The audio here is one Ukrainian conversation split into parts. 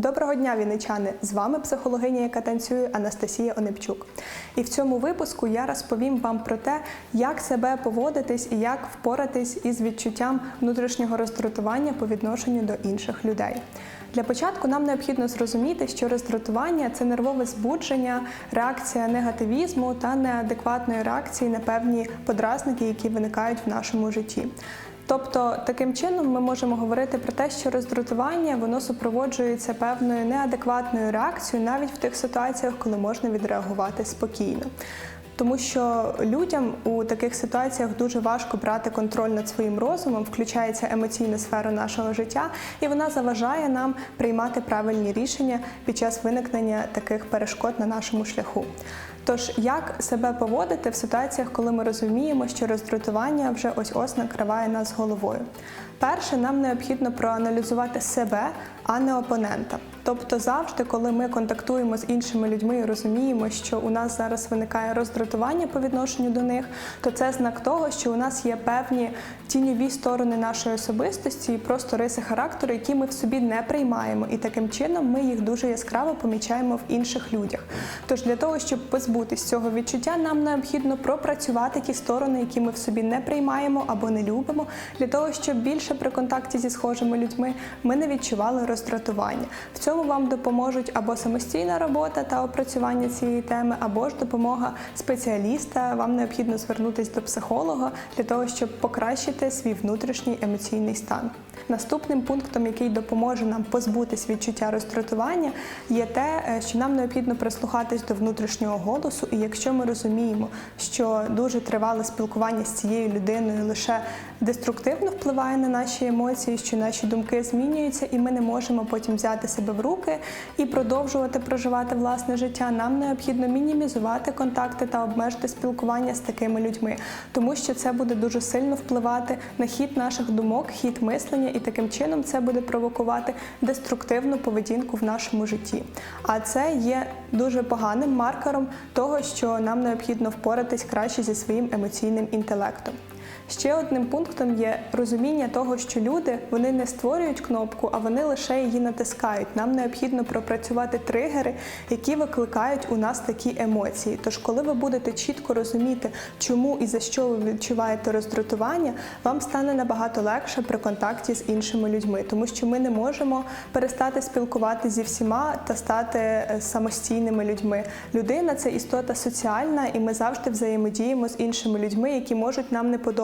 Доброго дня, вінничани! З вами психологиня, яка танцює Анастасія Онепчук. І в цьому випуску я розповім вам про те, як себе поводитись і як впоратись із відчуттям внутрішнього роздратування по відношенню до інших людей. Для початку нам необхідно зрозуміти, що роздратування це нервове збудження, реакція негативізму та неадекватної реакції на певні подразники, які виникають в нашому житті. Тобто, таким чином ми можемо говорити про те, що роздратування воно супроводжується певною неадекватною реакцією навіть в тих ситуаціях, коли можна відреагувати спокійно. Тому що людям у таких ситуаціях дуже важко брати контроль над своїм розумом, включається емоційна сфера нашого життя, і вона заважає нам приймати правильні рішення під час виникнення таких перешкод на нашому шляху. Тож, як себе поводити в ситуаціях, коли ми розуміємо, що роздратування вже ось ось накриває нас головою? Перше, нам необхідно проаналізувати себе, а не опонента. Тобто, завжди, коли ми контактуємо з іншими людьми і розуміємо, що у нас зараз виникає роздратування по відношенню до них, то це знак того, що у нас є певні тіньові сторони нашої особистості і просто риси характеру, які ми в собі не приймаємо, і таким чином ми їх дуже яскраво помічаємо в інших людях. Тож для того, щоб позбутись цього відчуття, нам необхідно пропрацювати ті сторони, які ми в собі не приймаємо або не любимо, для того, щоб більше при контакті зі схожими людьми ми не відчували роздратування. В цьому вам допоможуть або самостійна робота та опрацювання цієї теми, або ж допомога спеціаліста. Вам необхідно звернутися до психолога для того, щоб покращити свій внутрішній емоційний стан. Наступним пунктом, який допоможе нам позбутись відчуття роздратування, є те, е, що нам необхідно прислухатись до внутрішнього голосу. І якщо ми розуміємо, що дуже тривале спілкування з цією людиною лише деструктивно впливає на наші емоції, що наші думки змінюються, і ми не можемо потім взяти себе в руки і продовжувати проживати власне життя, нам необхідно мінімізувати контакти та обмежити спілкування з такими людьми, тому що це буде дуже сильно впливати на хід наших думок, хід мислення, і таким чином це буде провокувати деструктивну поведінку в нашому житті. А це є дуже поганим маркером того, що нам необхідно впоратись краще зі своїм емоційним інтелектом. Ще одним пунктом є розуміння того, що люди вони не створюють кнопку, а вони лише її натискають. Нам необхідно пропрацювати тригери, які викликають у нас такі емоції. Тож, коли ви будете чітко розуміти, чому і за що ви відчуваєте роздратування, вам стане набагато легше при контакті з іншими людьми, тому що ми не можемо перестати спілкувати зі всіма та стати е, самостійними людьми. Людина це істота соціальна, і ми завжди взаємодіємо з іншими людьми, які можуть нам не подобатися.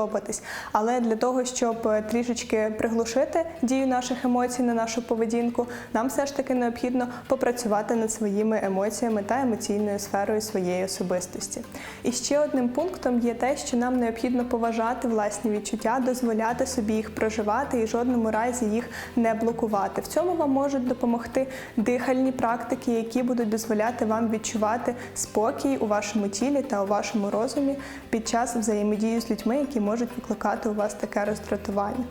Але для того, щоб е, трішечки приглушити дію наших емоцій на нашу поведінку, нам все ж таки необхідно попрацювати над своїми емоціями та емоційною сферою своєї особистості. І ще одним пунктом є те, що нам необхідно поважати власні відчуття, дозволяти собі їх проживати і жодному разі їх не блокувати. В цьому вам можуть допомогти дихальні практики, які будуть дозволяти вам відчувати спокій у вашому тілі та у вашому розумі під час взаємодії з людьми, які можуть викликати у вас таке роздратування.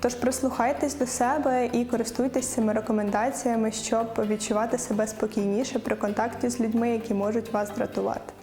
Тож прислухайтесь до себе і користуйтесь цими рекомендаціями, щоб відчувати себе спокійніше при контакті з людьми, які можуть вас дратувати.